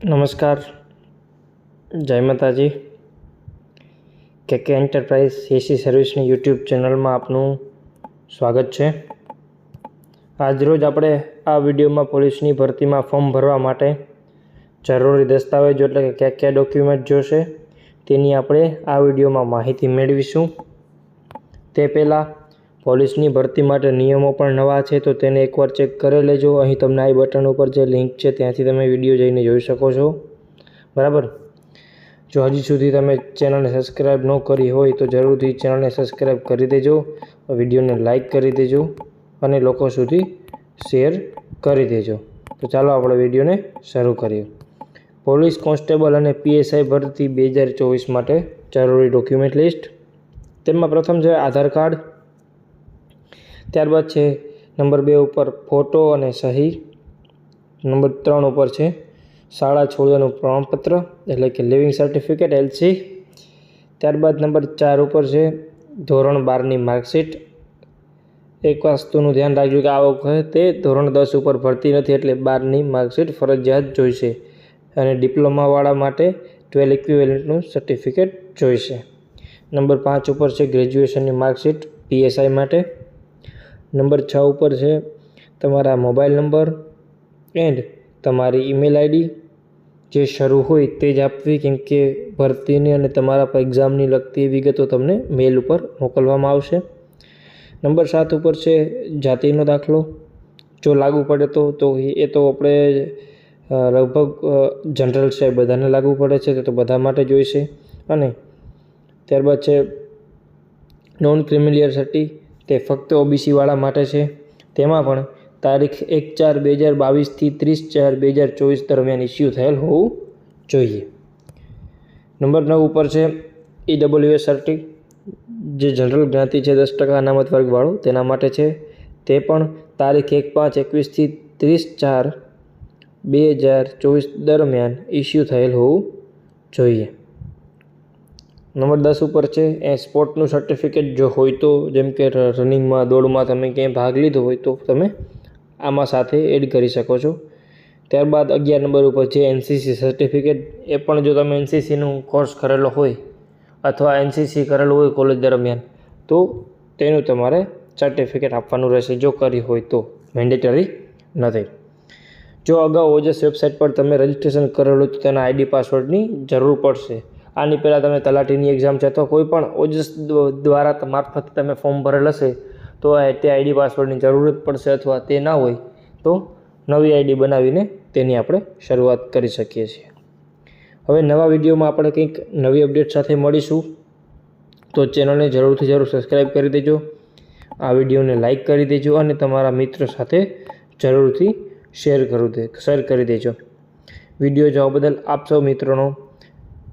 નમસ્કાર. જય માતાજી. કે કે એન્ટરપ્રાઇઝ એસી સર્વિસની યુટ્યુબ ચેનલમાં આપનું સ્વાગત છે. આજરોજ આપણે આ વિડીયોમાં પોલીસની ભરતીમાં ફોર્મ ભરવા માટે જરૂરી દસ્તાવેજો એટલે કે કયા કયા ડોક્યુમેન્ટ જોશે. તેની આપણે આ વિડીયોમાં માહિતી મેળવીશું. તે પહેલાં પોલીસની ભરતી માટે નિયમો પણ નવા છે, તો તેને એકવાર ચેક કરી લેજો. અહીં તમને આઈ બટન ઉપર જે લિંક છે, ત્યાંથી તમે વીડિયો જઈને જોઈ શકો છો. બરાબર? જો હજી સુધી તમે ચેનલને સબસ્ક્રાઈબ ન કરી હોય, તો જરૂરથી ચેનલને સબસ્ક્રાઈબ કરી દેજો, વિડીયોને લાઈક કરી દેજો અને લોકો સુધી શેર કરી દેજો. તો ચાલો આપણે વિડીયોને શરૂ કરીએ. પોલીસ કોન્સ્ટેબલ અને પીએસઆઈ ભરતી બે હજાર ચોવીસ માટે જરૂરી ડોક્યુમેન્ટ લિસ્ટ. તેમાં પ્રથમ છે આધાર કાર્ડ. ત્યારબાદ છે નંબર બે ઉપર ફોટો અને સહી. નંબર ત્રણ ઉપર છે શાળા છોડવાનું પ્રમાણપત્ર, એટલે કે લિવિંગ સર્ટિફિકેટ, એલસી. ત્યારબાદ નંબર ચાર ઉપર છે ધોરણ બારની માર્કશીટ. એક વસ્તુનું ધ્યાન રાખજો કે આ વખતે ધોરણ દસ ઉપર ભરતી નથી, એટલે બારની માર્કશીટ ફરજિયાત જોઈશે અને ડિપ્લોમાવાળા માટે ટ્વેલ્વ ઇક્વિવેલન્ટનું સર્ટિફિકેટ જોઈશે. નંબર પાંચ ઉપર છે ગ્રેજ્યુએશનની માર્કશીટ, પીએસઆઈ માટે. નંબર છ ઉપર છે તમારા મોબાઈલ નંબર એન્ડ તમારી ઈમેલ આઈડી જે શરૂ હોય તે જ આપવી કેમ કે ભરતીની અને તમારા એક્ઝામની લગતી વિગતો તમને મેલ ઉપર મોકલવામાં આવશે. નંબર સાત ઉપર છે જાતિનો દાખલો. જો લાગુ પડે તો તો એ તો આપણે લગભગ જનરલ છે, બધાને લાગુ પડે છે, તો બધા માટે જોઈશે. અને ત્યારબાદ છે નોન ક્રિમિલિયર સર્ટી તે ફક્ત ઓબીસીવાળા માટે છે. તેમાં પણ તારીખ એક ચાર બે હજાર બાવીસથી ત્રીસ ચાર બે હજાર ચોવીસ દરમિયાન ઇસ્યુ થયેલ હોવું જોઈએ. નંબર નવ ઉપર છે ઈ ડબલ્યુએસ સર્ટી જે જનરલ જ્ઞાતિ છે દસ ટકા અનામત વર્ગવાળું તેના માટે છે. તે પણ તારીખ એક પાંચ એકવીસથી ત્રીસ ચાર બે હજાર ચોવીસ દરમિયાન ઇસ્યુ થયેલ હોવું જોઈએ. નંબર દસ ઉપર છે, એ સ્પોર્ટનું સર્ટિફિકેટ જો હોય તો, જેમ કે રનિંગમાં દોડમાં તમે ક્યાંય ભાગ લીધો હોય તો તમે આમાં સાથે એડ કરી શકો છો. ત્યારબાદ અગિયાર નંબર ઉપર છે એનસીસી સર્ટિફિકેટ એ પણ જો તમે એનસીસીનું કોર્સ કરેલો હોય અથવા એનસીસી કરેલું હોય કોલેજ દરમિયાન, તો તેનું તમારે સર્ટિફિકેટ આપવાનું રહેશે જો કરી હોય તો. મેન્ડેટરી નથી. જો અગાઉ ઓજસ વેબસાઇટ પર તમે રજિસ્ટ્રેશન કરેલું તો તેના આઈડી પાસવર્ડની જરૂર પડશે. આની પહેલાં તમે તલાટીની એક્ઝામ છે અથવા કોઈ પણ ઓજસ દ્વારા મારફત તમે ફોર્મ ભરેલ હશે, તો તે આઈડી પાસવર્ડની જરૂરત પડશે અથવા તે ના હોય, તો નવી આઈડી બનાવીને તેની આપણે શરૂઆત કરી શકીએ છીએ. હવે નવા વિડીયોમાં આપણે કંઈક નવી અપડેટ સાથે મળીશું. તો ચેનલને જરૂરથી જરૂર સબસ્ક્રાઈબ કરી દેજો. આ વિડીયોને લાઈક કરી દેજો અને તમારા મિત્રો સાથે જરૂરથી શેર કરું દે શેર કરી દેજો. વીડિયો જોવા બદલ આપ સૌ મિત્રોનો